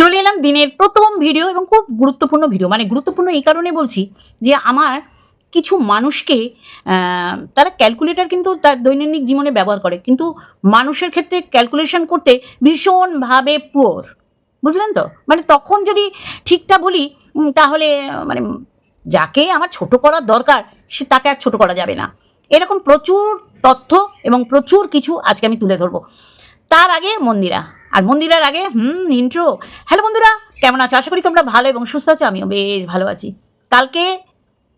চলে এলাম দিনের প্রথম ভিডিও এবং খুব গুরুত্বপূর্ণ ভিডিও মানে গুরুত্বপূর্ণ এই কারণে বলছি যে আমার কিছু মানুষকে তারা ক্যালকুলেটর কিন্তু তার দৈনন্দিন জীবনে ব্যবহার করে। কিন্তু মানুষের ক্ষেত্রে ক্যালকুলেশন করতে ভীষণভাবে পুয়োর বুঝলেন তো? মানে তখন যদি ঠিকটা বলি তাহলে মানে যাকে আমার ছোট করার দরকার, সে তাকে আর ছোট করা যাবে না। এরকম প্রচুর তথ্য এবং প্রচুর কিছু আজকে আমি তুলে ধরবো। তার আগে মন্দিরা। আর মন্দিরার আগে, হুম ইন্ট্রো হ্যালো বন্ধুরা, কেমন আছো? আশা করি তোমরা ভালো এবং সুস্থ আছো, আমিও বেশ ভালো আছি। কালকে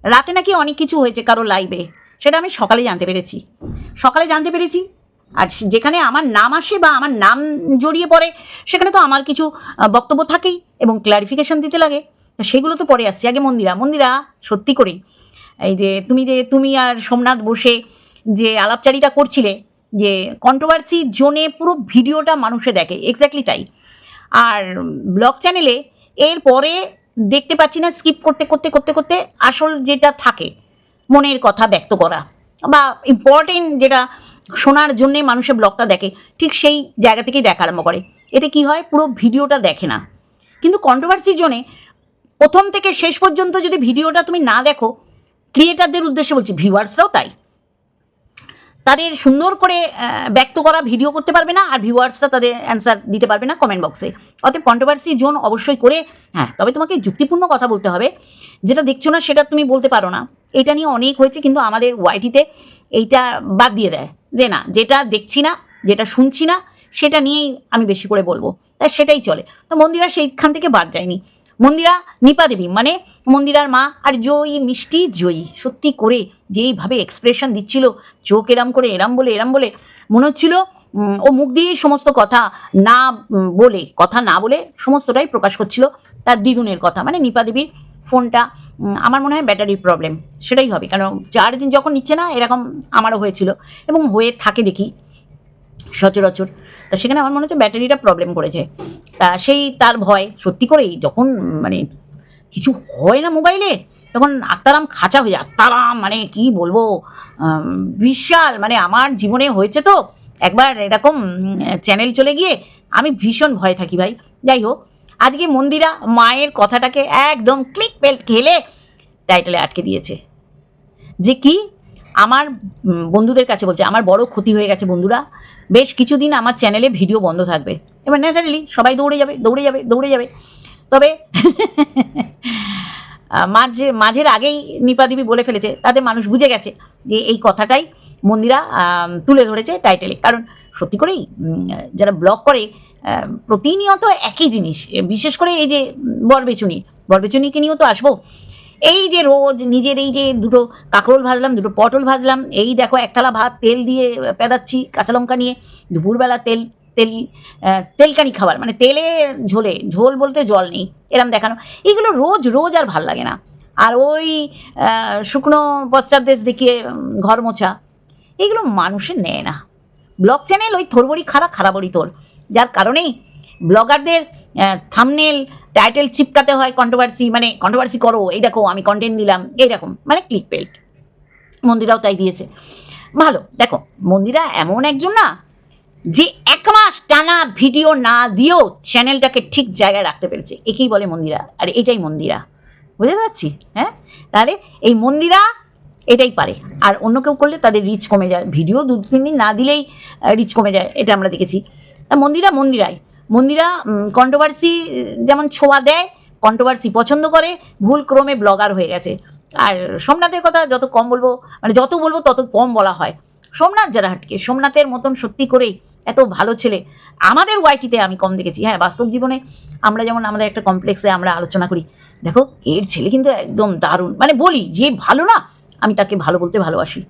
রাতে নাকি অনেক কিছু হয়েছে কারও লাইভে সেটা আমি সকালে জানতে পেরেছি। সকালে জানতে পেরেছি, আর যেখানে আমার নাম আসে বা আমার নাম জড়িয়ে পড়ে, সেখানে তো আমার কিছু বক্তব্য থাকেই এবং ক্লারিফিকেশন দিতে লাগে। সেগুলো তো পরে আসছি। আগে মন্দিরা মন্দিরা, সত্যি করেই এই যে তুমি যে, তুমি আর সোমনাথ বসে যে আলাপচারিতা করছিলে যে কন্ট্রোভার্সি জোনে পুরো ভিডিওটা মানুষে দেখে এক্স্যাক্টলি তাই। আর ব্লগ চ্যানেলে এর পরে দেখতে পাচ্ছি না স্কিপ করতে করতে করতে করতে আসল যেটা থাকে, মনের কথা ব্যক্ত করা। বা ইম্পর্টেন্ট যেটা শোনার জন্যে মানুষের ব্লগটা দেখে, ঠিক সেই জায়গা থেকেই দেখা আরম্ভ করে। এতে কি হয়, পুরো ভিডিওটা দেখে না। কিন্তু কন্ট্রোভার্সি জোনে প্রথম থেকে শেষ পর্যন্ত যদি ভিডিওটা তুমি না দেখো ক্রিয়েটারদের উদ্দেশ্যে বলছি ভিউয়ার্সরাও তাই। তাদের সুন্দর করে ব্যক্ত করা ভিডিও করতে পারবে না, আর ভিউয়ার্সরা তাদের অ্যান্সার দিতে পারবে না কমেন্ট বক্সে অতএব কন্ট্রোভার্সি জোন অবশ্যই করে হ্যাঁ তবে তোমাকে যুক্তিপূর্ণ কথা বলতে হবে। যেটা দেখছ না, সেটা তুমি বলতে পারো না। এটা নিয়ে অনেক হয়েছে, কিন্তু আমাদের ওয়াইটিতে এইটা বাদ দিয়ে দেয়। যে না, যেটা দেখছি না, যেটা শুনছি না, সেটা নিয়েই আমি বেশি করে বলব। তাই সেটাই চলে। তো মন্দিরা সেইখান থেকে বাদ যায়নি। মন্দিরা নিপা দেবী মানে মন্দিরার মা আর জয়ী, মিষ্টি জয়ী। সত্যি করে যেইভাবে এক্সপ্রেশন দিচ্ছিল, চোখ এরাম করে এরাম বলে এরাম বলে, মনে হচ্ছিল ও মুখ দিয়ে সমস্ত কথা না বলে, কথা না বলে সমস্তটাই প্রকাশ করছিল তার দ্বিগুণের কথা। মানে নিপা দেবীর ফোনটা আমার মনে হয় ব্যাটারির প্রবলেম সেটাই হবে। কারণ চার্জ যখন নিচ্ছে না, এরকম আমারও হয়েছিল এবং হয়ে থাকে দেখি সচরাচর। তা সেখানে আমার মনে হচ্ছে ব্যাটারিটা প্রবলেম করেছে। তা সেই তার ভয়। সত্যি করেই যখন মানে কিছু হয় না মোবাইলে তখন আত্মারাম খাঁচা হয়ে যায়। আত্মারাম মানে কি বলব? বিশাল মানে আমার জীবনে হয়েছে তো, একবার এরকম চ্যানেল চলে গিয়ে আমি ভীষণ ভয় থাকি ভাই। যাই হোক, আজকে মন্দিরা মায়ের কথাটাকে একদম ক্লিক বেল্ট খেলে টাইটেলে আটকে দিয়েছে। যে কি? আমার বন্ধুদের কাছে বলছে, আমার বড় ক্ষতি হয়ে গেছে বন্ধুরা। বেশ কিছুদিন আমার চ্যানেলে ভিডিও বন্ধ থাকবে। এবার ন্যাচারালি সবাই দৌড়ে যাবে দৌড়ে যাবে দৌড়ে যাবে। তবে মাঝে, মাঝের আগেই নিপা দেবী বলে ফেলেছে, তাতে মানুষ বুঝে গেছে যে এই কথাটাই মন্দিরা তুলে ধরেছে টাইটেলে কারণ সত্যি করেই যারা ব্লগ করে প্রতিনিয়ত একই জিনিস, বিশেষ করে এই যে বরবেচুনি। বরবেচুনিকে নিয়েও তো আসব। এই যে রোজ নিজের এই যে দুটো কাঁকরোল ভাজলাম, দুটো পটল ভাজলাম, এই দেখো একতলা ভাত, তেল দিয়ে পেদাচ্ছি, কাঁচা লঙ্কা নিয়ে দুপুরবেলা তেল তেল তেলকানি খাবার মানে তেলে ঝোলে, ঝোল বলতে জল নেই, এরম দেখানো। এগুলো রোজ রোজ আর ভালো লাগে না। আর ওই শুকনো পশ্চাৎদেশ দেখিয়ে ঘর মোছা, এগুলো মানুষের নেয় না। ব্লগ চ্যানেল ওই থোরবড়ি খারা খারাপড়ি তোর, যার কারণেই ব্লগারদের থামনেল টাইটেল চিপকাতে হয় কন্ট্রোভার্সি মানে কন্ট্রোভার্সি করো, এই দেখো আমি কন্টেন্ট দিলাম এইরকম মানে ক্লিক পেল্ট মন্দিরাও তাই দিয়েছে। ভালো, দেখো, মন্দিরা এমন একজন না, যে এক মাস টানা ভিডিও না দিয়েও চ্যানেলটাকে ঠিক জায়গায় রাখতে পেরেছে। একেই বলে মন্দিরা, আর এটাই মন্দিরা। বুঝতে পারছি? হ্যাঁ? তাহলে এই মন্দিরা এটাই পারে। আর অন্য কেউ করলে তাদের রিচ কমে যায়। ভিডিও দু তিন দিন না দিলেই রিচ কমে যায়, এটা আমরা দেখেছি। মন্দিরা মন্দিরাই। মন্দিরা কন্ট্রোভার্সি যেমন ছোঁয়া দেয় কন্ট্রোভার্সি পছন্দ করে, ভুল ক্রমে ব্লগার হয়ে গেছে। আর সোমনাথের কথা যত কম বলব মানে যত বলব তত কম বলা হয়। সোমনাথ জারাহাটকে, সোমনাথের মতন সত্যি করেই এত ভালো ছেলে, আমাদের ওয়াইটিতে আমি কম দেখেছি। হ্যাঁ বাস্তব জীবনে আমরা যেমন আমাদের একটা কমপ্লেক্সে আমরা আলোচনা করি। দেখো, এর ছেলে কিন্তু একদম দারুণ। মানে বলি, যে ভালো না, আমি তাকে ভালো বলতে ভালোবাসি।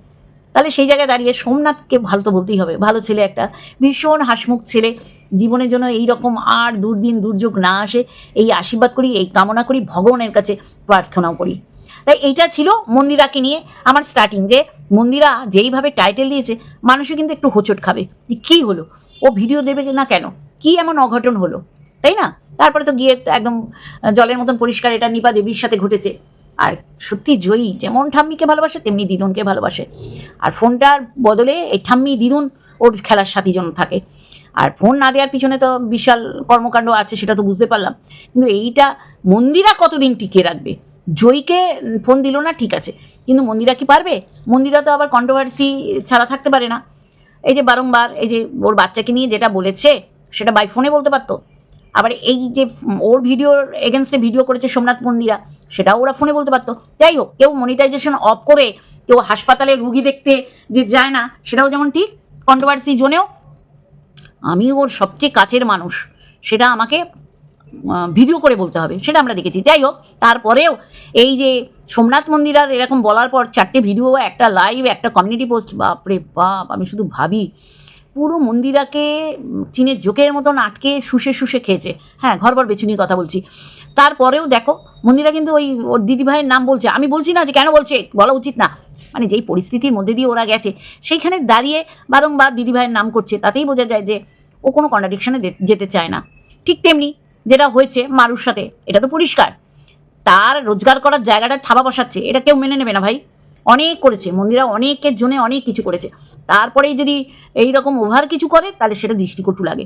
তাহলে সেই জায়গায় দাঁড়িয়ে সোমনাথকে ভালো তো বলতেই হবে। ভালো ছেলে একটা ভীষণ হাসমুখ ছেলে। জীবনের জন্য এই রকম আর দুর্দিন দুর্যোগ না আসে, এই আশীর্বাদ করি, এই কামনা করি, ভগবানের কাছে প্রার্থনাও করি। তাই এইটা ছিল মন্দিরাকে নিয়ে আমার স্টার্টিং যে মন্দিরা যেইভাবে টাইটেল দিয়েছে মানুষে কিন্তু একটু হোঁচট খাবে যে কী হলো? ও ভিডিও দেবে না কেন? কি এমন অঘটন হলো? তাই না? তারপরে তো গিয়ে একদম জলের মতন পরিষ্কার এটা নিপা দেবীর সাথে ঘটেছে। আর সত্যি জয়ী, যেমন ঠাম্মিকে ভালোবাসে, তেমনি দিদুনকে ভালোবাসে। আর ফোনটার বদলে এই ঠাম্মি, দিদুন ওর খেলার সাথী জন থাকে। আর ফোন না দেওয়ার পিছনে তো বিশাল কর্মকাণ্ড আছে, সেটা তো বুঝতে পারলাম। কিন্তু এইটা মন্দিরা কতদিন টিকিয়ে রাখবে? জয়ীকে ফোন দিল না, ঠিক আছে। কিন্তু মন্দিরা কি পারবে? মন্দিরা তো আবার কন্ট্রোভার্সি ছাড়া থাকতে পারে না। এই যে বারংবার এই যে ওর বাচ্চাকে নিয়ে যেটা বলেছে, সেটা বাই ফোনে বলতে পারতো। আবার এই যে ওর ভিডিওর এগেনস্টে ভিডিও করেছে সোমনাথ মন্দিরা, সেটাও ওরা ফোনে বলতে পারতো। যাই হোক, কেউ মনিটাইজেশন অফ করে, কেউ হাসপাতালে রুগী দেখতে যে যায় না, সেটাও যেমন ঠিক কন্ট্রোভার্সি জোনেও আমি ওর সবচেয়ে কাছের মানুষ। সেটা আমাকে ভিডিও করে বলতে হবে। সেটা আমরা দেখেছি। যাই হোক, তারপরেও এই যে সোমনাথ মন্দির আর এরকম বলার পর চারটে ভিডিও একটা লাইভ একটা কমিউনিটি পোস্ট বাপরে বাপ, আমি শুধু ভাবি, পুরো মন্দিরাকে চীনের জোকের মতন আটকে শুষে শুষে খেয়েছে। হ্যাঁ ঘরবার বেচুনির কথা বলছি। তারপরেও দেখো, মন্দিরা কিন্তু ওই ওর দিদিভাইয়ের নাম বলছে। আমি বলছি না যে কেন বলছে, বলা উচিত না। মানে যেই পরিস্থিতির মধ্যে দিয়ে ওরা গেছে, সেইখানে দাঁড়িয়ে বারংবার দিদিভাইয়ের নাম করছে, তাতেই বোঝা যায় যে ও কোনো কন্ট্রাডিকশনে যেতে চায় না। ঠিক তেমনি যেটা হয়েছে মারুর সাথে, এটা তো পরিষ্কার। তার রোজগার করার জায়গাটা থাবা বসাচ্ছে, এটা কেউ মেনে নেবে না ভাই। অনেক করেছে, মন্দিরা অনেকের জন্য অনেক কিছু করেছে। তারপরেই যদি এই রকম ওভার কিছু করে, তাহলে সেটা দৃষ্টিকটু লাগে।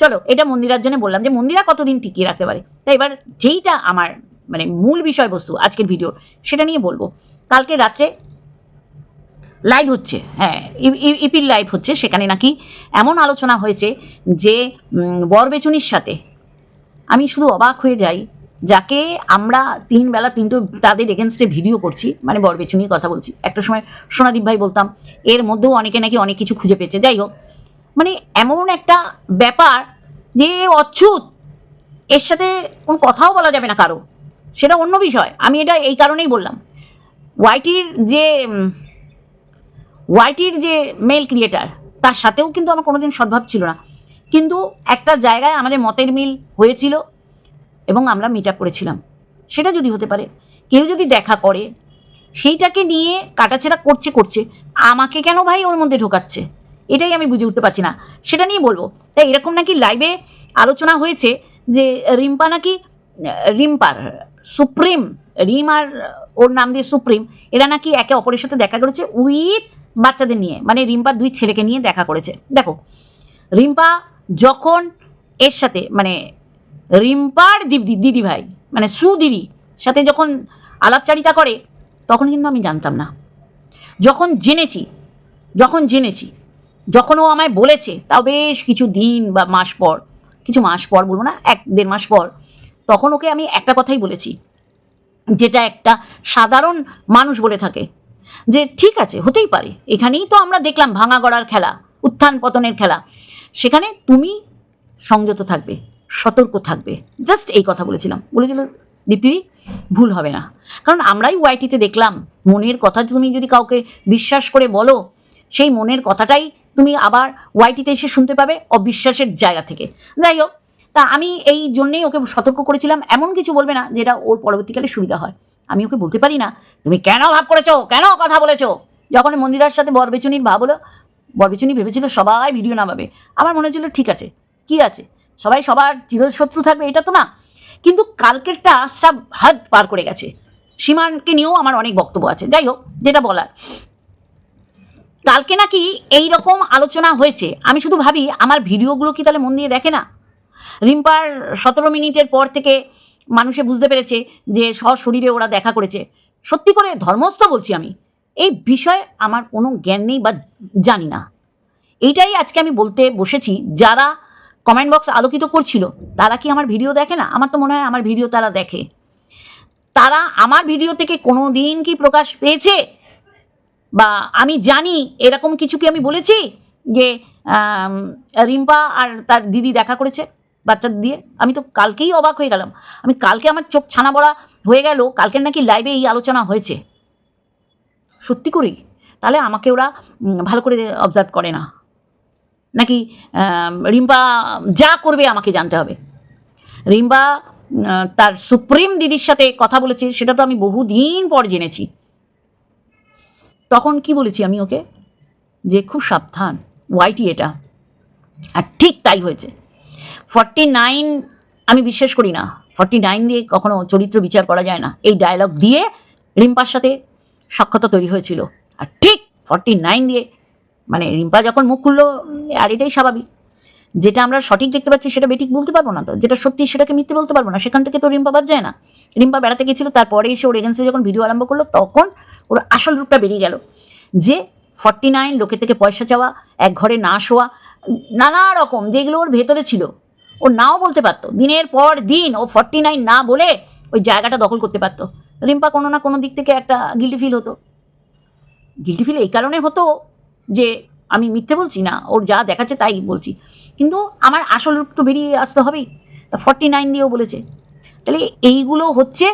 চলো, এটা মন্দিরার জন্য বললাম যে মন্দিরা কতদিন টিকিয়ে রাখতে পারে? তাই এবার যেইটা আমার মানে মূল বিষয়বস্তু আজকের ভিডিও সেটা নিয়ে বলব। কালকে রাত্রে লাইভ হচ্ছে হ্যাঁ ইপির লাইভ হচ্ছে, সেখানে নাকি এমন আলোচনা হয়েছে যে বরবেচুনির সাথে আমি শুধু অবাক হয়ে যাই, যাকে আমরা তিন বেলা তিনটে তাদের এগেনস্টে ভিডিও করছি মানে বরবেচুনির কথা বলছি। একটা সময় সোনাদীপ ভাই বলতাম, এর মধ্যেও অনেকে নাকি অনেক কিছু খুঁজে পেয়েছে। যাই হোক মানে এমন একটা ব্যাপার যে অচ্ছুত এর সাথে কোনো কথাও বলা যাবে না কারও। সেটা অন্য বিষয়। আমি এটা এই কারণেই বললাম। ওয়াইটির যে ওয়াইটির যে মেল ক্রিয়েটার তার সাথেও কিন্তু আমার কোনোদিন সদ্ভাব ছিল না। কিন্তু একটা জায়গায় আমাদের মতের মিল হয়েছিল এবং আমরা মিট আপ করেছিলাম। সেটা যদি হতে পারে, কেউ যদি দেখা করে, সেইটাকে নিয়ে কাটাছেড়া করছে করছে, আমাকে কেন ভাই ওর মধ্যে ঢোকাচ্ছে? এটাই আমি বুঝে উঠতে পারছি না। সেটা নিয়ে বলব, তাই এরকম নাকি লাইভে আলোচনা হয়েছে যে রিম্পা নাকি রিম্পার, সুপ্রিম রিম আর ওর নাম দিয়ে সুপ্রিম, এরা নাকি একে অপরের সাথে দেখা করেছে উইথ বাচ্চাদের নিয়ে মানে রিম্পার দুই ছেলেকে নিয়ে দেখা করেছে। দেখো, রিম্পা যখন এর সাথে মানে রিম্পার দিদি দিদি ভাই মানে সুদিদি সাথে যখন আলাপচারিতা করে, তখন কিন্তু আমি জানতাম না। যখন জেনেছি যখন জেনেছি, যখন ও আমায় বলেছে, তাও বেশ কিছু দিন বা মাস পর, কিছু মাস পর বলব না, এক দেড় মাস পর, তখন ওকে আমি একটা কথাই বলেছি যেটা একটা সাধারণ মানুষ বলে থাকে। যে ঠিক আছে, হতেই পারে। এখানেই তো আমরা দেখলাম ভাঙা গড়ার খেলা, উত্থান পতনের খেলা। সেখানে তুমি সংযত থাকবে, সতর্ক থাকবে। জাস্ট এই কথা বলেছিলাম। বলেছিল দীপ্তিদি ভুল হবে না। কারণ আমরাই ওয়াইটিতে দেখলাম, মনের কথা তুমি যদি কাউকে বিশ্বাস করে বলো, সেই মনের কথাটাই তুমি আবার ওয়াইটিতে এসে শুনতে পাবে অবিশ্বাসের জায়গা থেকে। যাই হোক তা আমি এই জন্যেই ওকে সতর্ক করেছিলাম। এমন কিছু বলবে না যেটা ওর পরবর্তীকালে সুবিধা হয়। আমি ওকে বলতে পারি না, তুমি কেন ভাব করেছ? কেন কথা বলেছ? যখন মন্দিরার সাথে বরবেচুনির ভাব হলো, বরবেচুনি ভেবেছিল সবাই ভিডিও না নামাবে। আমার মনে হচ্ছিল, ঠিক আছে, কি আছে? সবাই সবার চিরশত্রু থাকবে, এটা তো না। কিন্তু কালকেরটা সব হাত পার করে গেছে। সীমানকে নিয়েও আমার অনেক বক্তব্য আছে। যাই হোক, যেটা বলার। কালকে নাকি এই রকম আলোচনা হয়েছে। আমি শুধু ভাবি, আমার ভিডিওগুলো কি তাহলে মন দিয়ে দেখে না? রিম্পার সতেরো মিনিটের পর থেকে মানুষে বুঝতে পেরেছে যে সশরীরে ওরা দেখা করেছে। সত্যি করে ধর্মস্থ বলছি আমি। এই বিষয়ে আমার কোনো জ্ঞান নেই বা জানি না। এইটাই আজকে আমি বলতে বসেছি। যারা কমেন্ট বক্স আলোকিত করছিল, তারা কি আমার ভিডিও দেখে না? আমার তো মনে হয় আমার ভিডিও তারা দেখে। তারা আমার ভিডিও থেকে কোনো দিন কি প্রকাশ পেয়েছে? বা আমি জানি এরকম কিছু কি আমি বলেছি যে রিম্পা আর তার দিদি দেখা করেছে? বাচ্চাদের দিয়ে, আমি তো কালকেই অবাক হয়ে গেলাম। আমি কালকে আমার চোখ ছানা বড়া হয়ে গেল, কালকের নাকি লাইভে এই আলোচনা হয়েছে। সত্যি করেই? তাহলে আমাকে ওরা ভালো করে অবজার্ভ করে না। নাকি রিম্পা যা করবে আমাকে জানতে হবে। রিম্পা তার সুপ্রিম দিদির সাথে কথা বলেছে, সেটা তো আমি বহুদিন পর জেনেছি। তখন কি বলেছি আমি ওকে? যে খুব সাবধান ওয়াইটি এটা। আর ঠিক তাই হয়েছে। ফর্টি নাইন আমি বিশ্বাস করি না। ফর্টি নাইন দিয়ে কখনো চরিত্র বিচার করা যায় না। এই ডায়লগ দিয়ে রিম্পার সাথে সাক্ষাৎ তৈরি হয়েছিল। আর ঠিক ফর্টি নাইন দিয়ে মানে রিম্পা যখন মুখ খুললো, আর এটাই স্বাভাবিক। যেটা আমরা সঠিক দেখতে পাচ্ছি, সেটা বেঠিক বলতে পারব না তো। যেটা সত্যি, সেটাকে মিথ্যে বলতে পারব না। সেখান থেকে তো রিম্পা বাদ যায় না। রিম্পা বেড়াতে গেছিল, তারপরে এসে ওর এগেন্সে যখন ভিডিও আরম্ভ করল, তখন ওর আসল রূপটা বেরিয়ে গেল। যে ফর্টি নাইন লোকের থেকে পয়সা চাওয়া, এক ঘরে না শোয়া, নানা রকম, যেগুলো ওর ভেতরে ছিল। ও নাও বলতে পারতো। দিনের পর দিন ও ফর্টি নাইন না বলে ওই জায়গাটা দখল করতে পারতো। রিম্পা কোনো না কোনো দিক থেকে একটা গিল্টি ফিল হতো। গিল্টি ফিল এই কারণে হতো যে আমি মিথ্যে বলছি না, ওর যা দেখাচ্ছে তাই বলছি। কিন্তু আমার আসল রূপ তো বেরিয়ে আসতে হবেই। তা ফর্টি নাইন দিয়েও বলেছে। তাহলে এইগুলো হচ্ছে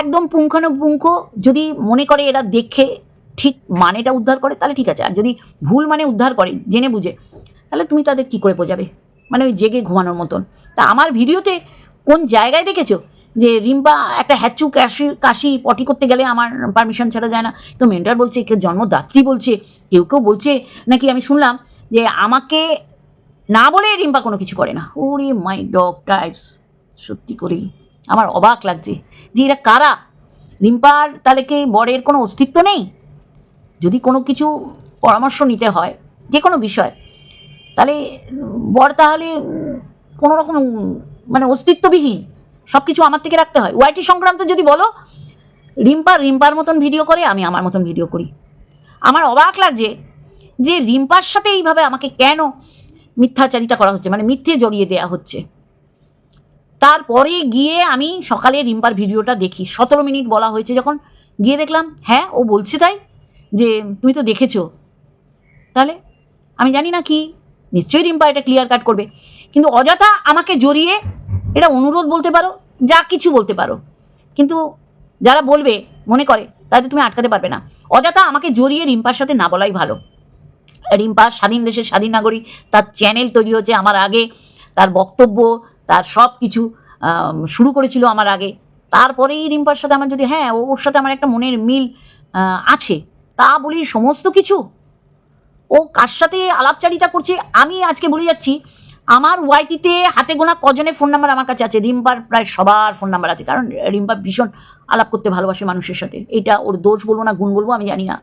একদম পুঙ্খানুপুঙ্খ। যদি মনে করে এরা দেখে ঠিক মানেটা উদ্ধার করে, তাহলে ঠিক আছে। আর যদি ভুল মানে উদ্ধার করে, জেনে বুঝে, তাহলে তুমি তাদের কি করে বোঝাবে? মানে ওই জেগে ঘুমানোর মতন। তা আমার ভিডিওতে কোন জায়গায় দেখেছ যে রিম্পা একটা হ্যাচু কাশি কাশি পটি করতে গেলে আমার পারমিশন ছাড়া যায় না? তো মেন্টার বলছে, কেউ জন্মদাত্রী বলছে, কেউ কেউ বলছে, নাকি আমি শুনলাম যে আমাকে না বলে রিম্পা কোনো কিছু করে না। ওরে মাই ডগ টাইপস সত্যি করেই। আমার অবাক লাগছে যে এরা কারা? রিম্পার তাহলে কি বরের কোনো অস্তিত্ব নেই? যদি কোনো কিছু পরামর্শ নিতে হয়, যে কোনো বিষয় তাহলে বর তাহলে কোনো রকম মানে অস্তিত্ববিহীন। সব কিছু আমার থেকে রাখতে হয়। ওয়াইটি সংক্রান্ত যদি বলো, রিম্পা রিম্পার মতন ভিডিও করে, আমি আমার মতন ভিডিও করি। আমার অবাক লাগছে যে রিম্পার সাথে এইভাবে আমাকে কেন মিথ্যাচারিতা করা হচ্ছে মানে মিথ্যে জড়িয়ে দেওয়া হচ্ছে। তারপরে গিয়ে আমি সকালে রিম্পার ভিডিওটা দেখি। সতেরো মিনিট বলা হয়েছে যখন, গিয়ে দেখলাম হ্যাঁ ও বলছে তাই, যে তুমি তো দেখেছ। তাহলে আমি জানি না কি নিশ্চয়ই রিম্পা এটা ক্লিয়ার কাট করবে। কিন্তু অযথা আমাকে জড়িয়ে এটা অনুরোধ বলতে পারো, যা কিছু বলতে পারো। কিন্তু যারা বলবে, মনে করে, তাদের তুমি আটকাতে পারবে না। অযথা আমাকে জড়িয়ে রিম্পার সাথে না বলাই ভালো। রিম্পা স্বাধীন দেশের স্বাধীন নাগরিক, তার চ্যানেল তৈরি হচ্ছে আমার আগে, তার বক্তব্য, তার সব কিছু শুরু করেছিল আমার আগে। তারপরেই রিম্পার সাথে আমার যদি হ্যাঁ ওর সাথে আমার একটা মনের মিল আছে। তা বলি সমস্ত কিছু? ও কার সাথে আলাপচারিতা করছে, আমি আজকে বলে যাচ্ছি, আমার ওয়াইটিতে হাতে গোনা কজনের ফোন নাম্বার আমার কাছে আছে। রিম্পার প্রায় সবার ফোন নাম্বার আছে, কারণ রিম্পা ভীষণ আলাপ করতে ভালোবাসে মানুষের সাথে। এটা ওর দোষ বলব না, গুণ বলব, আমি জানি না।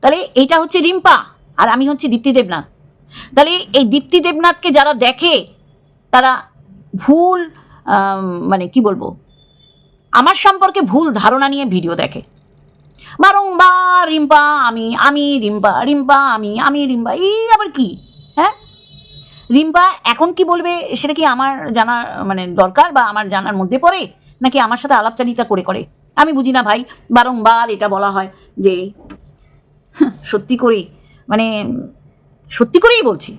তাহলে এইটা হচ্ছে রিম্পা, আর আমি হচ্ছে দীপ্তি দেবনাথ। তাহলে এই দীপ্তি দেবনাথকে যারা দেখে, তারা ভুল মানে কি বলব, আমার সম্পর্কে ভুল ধারণা নিয়ে ভিডিও দেখে। বারংবার রিম্পা আমি আমি রিম্পা রিম্পা আমি আমি রিম্পা এই আবার কি? হ্যাঁ? রিম্পা এখন কি বলবে সেটা কি আমার জানার মানে দরকার বা আমার জানার মধ্যে পড়ে? নাকি আমার সাথে আলাপচারিতা করে করে? আমি বুঝি না ভাই বারংবার এটা বলা হয় যে হাহ, সত্যি করেই মানে সত্যি করেই বলছি।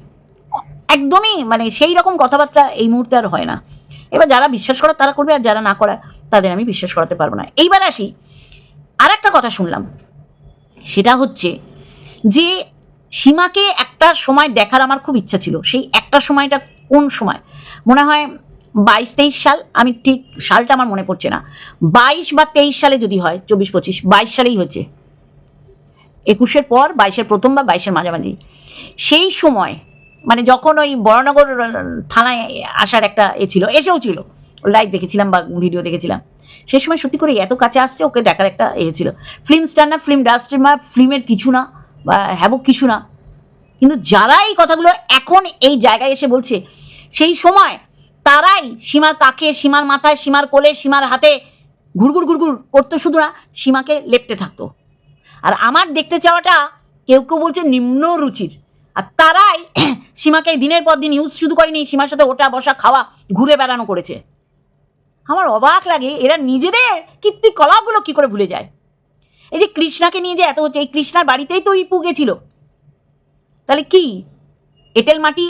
একদমই মানে সেই রকম কথাবার্তা এই মুহূর্তে আর হয় না। এবার যারা বিশ্বাস করে তারা করবে আর যারা না করা তাদের আমি বিশ্বাস করাতে পারব না। এইবার আসি আর একটা কথা শুনলাম। সেটা হচ্ছে যে সীমাকে একটা সময় দেখার আমার খুব ইচ্ছা ছিল। সেই একটা সময়টা কোন সময়? মনে হয় বাইশ তেইশ সাল, আমি ঠিক সালটা আমার মনে পড়ছে না। বাইশ বা তেইশ সালে যদি হয়, চব্বিশ পঁচিশ, বাইশ সালেই হচ্ছে। একুশের পর, বাইশের প্রথম বা বাইশের মাঝামাঝি। সেই সময় মানে যখন ওই বড়নগর থানায় আসার একটা এ ছিল, এসেও ছিল। লাইভ দেখেছিলাম বা ভিডিও দেখেছিলাম। সেই সময় সত্যি করে এত কাছে আসছে, ওকে দেখার একটা এ ছিল। ফিল্ম স্টার না ফিল্ম ডাস্ট্রি ফিল্মের কিছু না, বা হ্যাবক কিছু না। কিন্তু যারা এই কথাগুলো এখন এই জায়গায় এসে বলছে, সেই সময় তারাই সীমার কাকে সীমার মাথায়, সীমার কোলে, সীমার হাতে ঘুরঘুর ঘুরঘুর করতো শুধু না, সীমাকে লেপতে থাকতো। আর আমার দেখতে চাওয়াটা কেউ কেউ বলছে নিম্ন রুচির। আর তারাই সীমাকে দিনের পর দিন ইউজ শুধু করেনি, সীমার সাথে ওটা বসা, খাওয়া, ঘুরে বেড়ানো করেছে। আমার অবাক লাগে, এরা নিজেদের কীর্তিকলাপগুলো কি করে ভুলে যায়? এই যে কৃষ্ণাকে নিয়ে যে এত হচ্ছে, এই কৃষ্ণার বাড়িতেই তো ইপু গেছিল। তাহলে কি? এঁটেল মাটি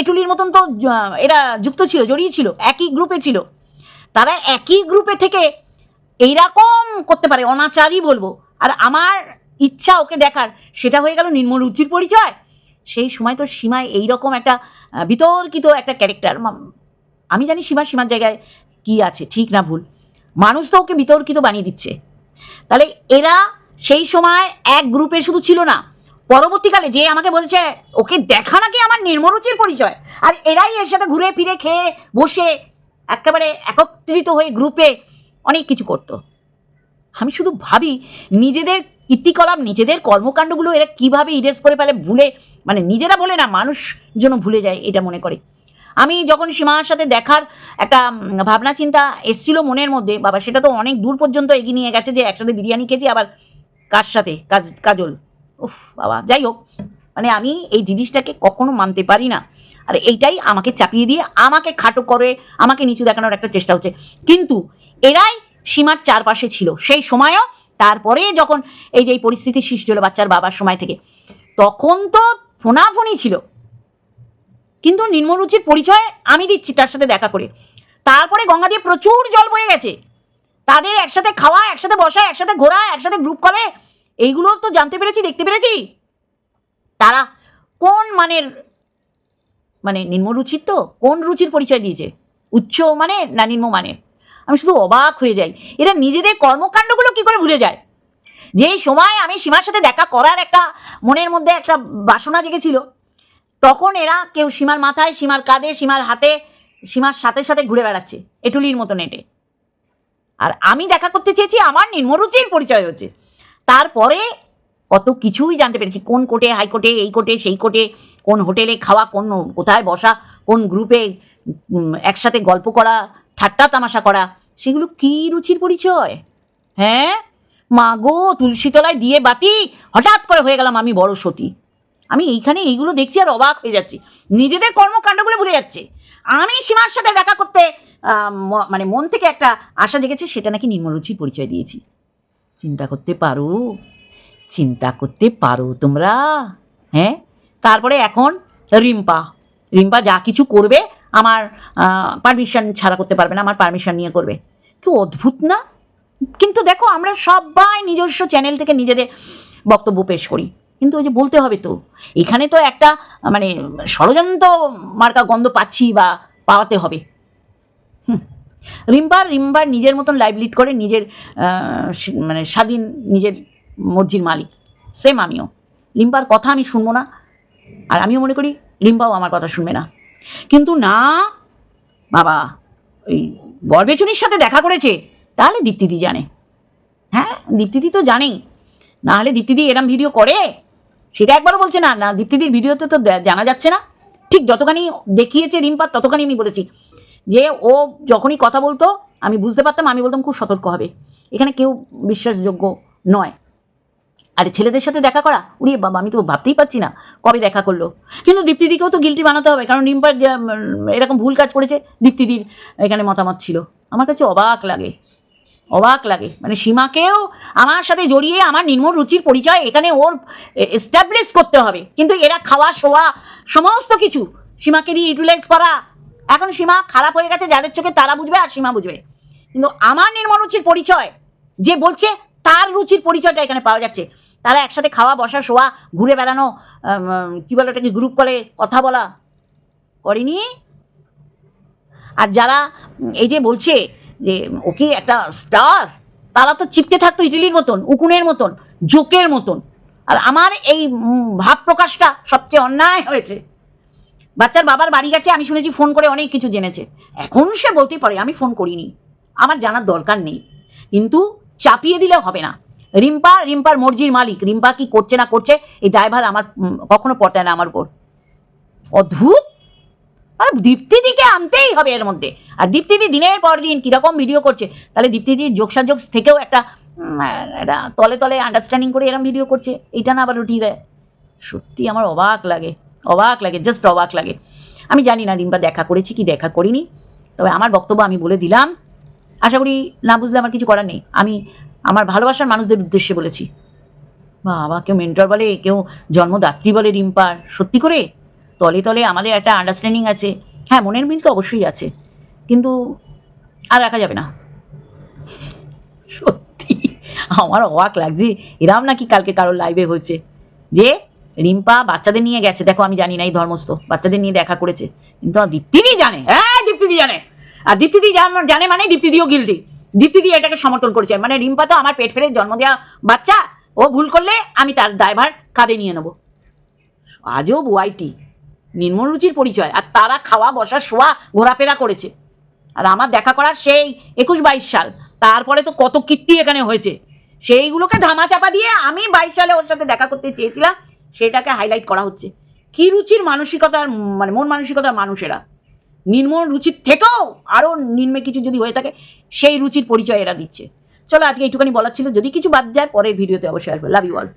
এটুলির মতন তো এরা যুক্ত ছিল, জড়িয়ে ছিল, একই গ্রুপে ছিল। তারা একই গ্রুপে থেকে এইরকম করতে পারে, অনাচারই বলব। আর আমার ইচ্ছা ওকে দেখার, সেটা হয়ে গেল নিম্ন রুচির পরিচয়। সেই সময় তো সীমায় এইরকম একটা বিতর্কিত একটা ক্যারেক্টার আমি জানি সীমা সীমার জায়গায় কি আছে? ঠিক না ভুল। মানুষ তো ওকে বিতর্কিত বানিয়ে দিচ্ছে। তাহলে এরা সেই সময় এক গ্রুপে শুধু ছিল না। পরবর্তীকালে যে আমাকে বলেছে, ওকে দেখা নাকি আমার নির্মরুচির পরিচয়? আর এরাই এর সাথে ঘুরে ফিরে খেয়ে বসে একেবারে একত্রিত হয়ে গ্রুপে অনেক কিছু করতো। আমি শুধু ভাবি, নিজেদের কীর্তিকলাপ নিজেদের কর্মকাণ্ডগুলো এরা কীভাবে ইরেজ করে ফেলে, ভুলে মানে নিজেরা বলে না, মানুষ যেন ভুলে যায় এটা মনে করে। আমি যখন সীমার সাথে দেখার একটা ভাবনা, চিন্তা এসছিল মনের মধ্যে, বাবা, সেটা তো অনেক দূর পর্যন্ত এগিয়ে নিয়ে গেছে যে একসাথে বিরিয়ানি খেয়েছি, আবার কার সাথে? কাজ, কাজল। উফ, বাবা, যাই হোক মানে আমি এই জিনিসটাকে কখনো মানতে পারি না। আর এইটাই আমাকে চাপিয়ে দিয়ে, আমাকে খাটো করে, আমাকে নিচু দেখানোর একটা চেষ্টা হচ্ছে। কিন্তু এরাই সীমার চারপাশে ছিল। সেই সময়ও, তারপরে যখন এই যে এই পরিস্থিতি সৃষ্টি হলো বাচ্চার বাবার সময় থেকে, তখন তো ফোনাফোনি ছিল। কিন্তু নিম্নরুচির পরিচয় আমি দিচ্ছি তার সাথে দেখা করে। তারপরে গঙ্গা দিয়ে প্রচুর জল বয়ে গেছে। তাদের একসাথে খাওয়া, একসাথে বসা, একসাথে ঘোরা, একসাথে গ্রুপ করে এইগুলো তো জানতে পেরেছি, দেখতে পেরেছি। তারা কোন মানের মানে নিম্নরুচির তো, কোন রুচির পরিচয় দিয়েছে? উচ্চ মানে না নিম্ন মানের? আমি শুধু অবাক হয়ে যাই। এরা নিজেদের কর্মকাণ্ডগুলো কি করে ভুলে যায়? যে সময় আমি সীমার সাথে দেখা করার একটা মনের মধ্যে একটা বাসনা জেগেছিল তখন এরা কেউ সীমার মাথায়, সীমার কাঁধে, সীমার হাতে, সীমার সাথে সাথে ঘুরে বেড়াচ্ছে, এটুলির মতো নেটে। আর আমি দেখা করতে চেয়েছি, আমার নিম্নরুচির পরিচয় হচ্ছে। তারপরে কত কিছুই জানতে পেরেছি, কোন কোর্টে হাইকোর্টে এই কোর্টে, সেই কোর্টে, কোন হোটেলে খাওয়া, কোন কোথায় বসা, কোন গ্রুপে একসাথে গল্প করা, ঠাট্টা তামাশা করা, সেগুলো কী রুচির পরিচয়? হ্যাঁ? মা গো তুলসীতলায় দিয়ে বাতি, হঠাৎ করে হয়ে গেলাম আমি বড় সতী। আমি এইখানে এইগুলো দেখছি আর অবাক হয়ে যাচ্ছি। নিজেদের কর্মকাণ্ডগুলো ভুলে যাচ্ছে। আমি সীমার সাথে দেখা করতে মানে মন থেকে একটা আশা জেগেছে, সেটা নাকি নিম্নরুচির পরিচয় দিয়েছি। চিন্তা করতে পারো, চিন্তা করতে পারো তোমরা হ্যাঁ? তারপরে এখন রিম্পা রিম্পা যা কিছু করবে, আমার পারমিশন ছাড়া করতে পারবে না, আমার পারমিশন নিয়ে করবে। কি অদ্ভুত না? কিন্তু দেখো, আমরা সবাই নিজস্ব চ্যানেল থেকে নিজেদের বক্তব্য পেশ করি। কিন্তু ওই যে বলতে হবে তো, এখানে তো একটা মানে ষড়যন্ত্র মার্কা গন্ধ পাচ্ছি বা পাওয়াতে হবে। হুম। রিম্পার রিম্পার নিজের মতন লাইভ লিড করে, নিজের মানে স্বাধীন, নিজের মর্জির মালিক। সেম আমিও। রিম্পার কথা আমি শুনব না, আর আমিও মনে করি রিম্পাও আমার কথা শুনবে না। কিন্তু না, বাবা, ওই বরবেচুনির সাথে দেখা করেছে, তাহলে দীপ্তিদি জানে। হ্যাঁ দীপ্তিদি তো জানেই। না হলে দীপ্তিদি এরম ভিডিও করে? সেটা একবারও বলছে না না, দীপ্তিদির ভিডিওতে তো জানা যাচ্ছে না। ঠিক যতখানি দেখিয়েছে রিম্পার, ততখানি আমি বলেছি। যে ও যখনই কথা বলতো, আমি বুঝতে পারতাম, আমি বলতাম খুব সতর্ক হবে। এখানে কেউ বিশ্বাসযোগ্য নয়। আরে ছেলেদের সাথে দেখা করা? উড়িয়ে বাবা, আমি তো ভাবতেই পারছি না কবে দেখা করল। কিন্তু দীপ্তিদিকেও তো গিলটি বানাতে হবে, কারণ রিম্পার এরকম ভুল কাজ করেছে দীপ্তিদির এখানে মতামত ছিল। আমার কাছে অবাক লাগে। অবাক লাগে। মানে সীমাকেও আমার সাথে জড়িয়ে আমার নির্মল রুচির পরিচয় এখানে ওর এস্টাবলিশ করতে হবে। কিন্তু এরা খাওয়া, শোয়া, সমস্ত কিছু সীমাকে দিয়ে ইউটিলাইজ করা। এখন সীমা খারাপ হয়ে গেছে, যাদের চোখে তারা বুঝবে আর সীমা বুঝবে। কিন্তু আমার নির্মল রুচির পরিচয়, যে বলছে তার রুচির পরিচয়টা এখানে পাওয়া যাচ্ছে। তারা একসাথে খাওয়া, বসা, শোয়া, ঘুরে বেড়ানো কী বলে ওটাকে গ্রুপ করে কথা বলা করেনি। আর যারা এই যে বলছে যে, ওকে একটা স্টার তারা তো চিপকে থাকতো ইটালির মতন, উকুনের মতন, জোকের মতন। আর আমার এই ভাব প্রকাশটা সবচেয়ে অন্যায় হয়েছে। বাচ্চার বাবার বাড়ি গেছে, আমি শুনেছি ফোন করে অনেক কিছু জেনেছে। এখন সে বলতে পারে, আমি ফোন করিনি। আমার জানার দরকার নেই। কিন্তু চাপিয়ে দিলে হবে না। রিম্পা, রিম্পার মর্জির মালিক। রিম্পা কি করছে না করছে, এই ড্রাইভার আমার কখনো পড়তায় না আমার উপর। অদ্ভুত আর দীপ্তিদিকে আনতেই হবে এর মধ্যে। আর দীপ্তিদি দিনের পর দিন কীরকম ভিডিও করছে, তাহলে দীপ্তিদি যোগসাযোগ থেকেও একটা একটা তলে তলে আন্ডারস্ট্যান্ডিং করে এরম ভিডিও করছে এইটা না আবার উঠিয়ে দেয়। সত্যি আমার অবাক লাগে অবাক লাগে জাস্ট অবাক লাগে। আমি জানি না রিম্পা দেখা করেছি কি দেখা করিনি, তবে আমার বক্তব্য আমি বলে দিলাম। আশা করি না বুঝলে আমার কিছু করার নেই। আমি আমার ভালোবাসার মানুষদের উদ্দেশ্যে বলেছি। বাবা, কেউ মেন্টর বলে, কেউ জন্মদাত্রী বলে রিম্পার সত্যি করে? তলে তলে আমাদের একটা আন্ডারস্ট্যান্ডিং আছে। হ্যাঁ মনের মিল তো অবশ্যই আছে, কিন্তু আর রাখা যাবে না। সত্যি, আমার অবাক লাগছে, এরাম নাকি কালকে কারোর লাইভে হয়েছে। যে রিম্পা বাচ্চাদের নিয়ে গেছে, দেখো আমি জানি না, এই ধর্মস্থ, বাচ্চাদের নিয়ে দেখা করেছে। কিন্তু দীপ্তিদি জানে হ্যাঁ দীপ্তিদি জানে। আর দীপ্তিদি জান- মানে দীপ্তিদিও গিলটি দীপ্তিদি এটাকে সমর্থন করেছে। মানে রিম্পা তো আমার পেট ফেলে জন্ম দেওয়া বাচ্চা, ও ভুল করলে আমি তার দায়ভার কাঁধে নিয়ে নেব। আজব ওয়াইটি নিম্নরুচির পরিচয়, আর তারা খাওয়া, বসা, শোয়া, ঘোরাফেরা করেছে। আর আমার দেখা করার সেই একুশ বাইশ সাল, তারপরে তো কত কীর্তি এখানে হয়েছে। সেইগুলোকে ধামা চাপা দিয়ে আমি বাইশ সালে ওর সাথে দেখা করতে চেয়েছিলাম, সেটাকে হাইলাইট করা হচ্ছে। কি রুচির মানসিকতার মানে মন মানসিকতার মানুষেরা? নির্মল রুচির থেকেও আরও নিম্নে কিছু যদি হয়ে থাকে, সেই রুচির পরিচয় এরা দিচ্ছে। চলো আজকে এইটুখানি বলার ছিল, যদি কিছু বাদ যায়, পরের ভিডিওতে অবশ্যই আসবে। Love you all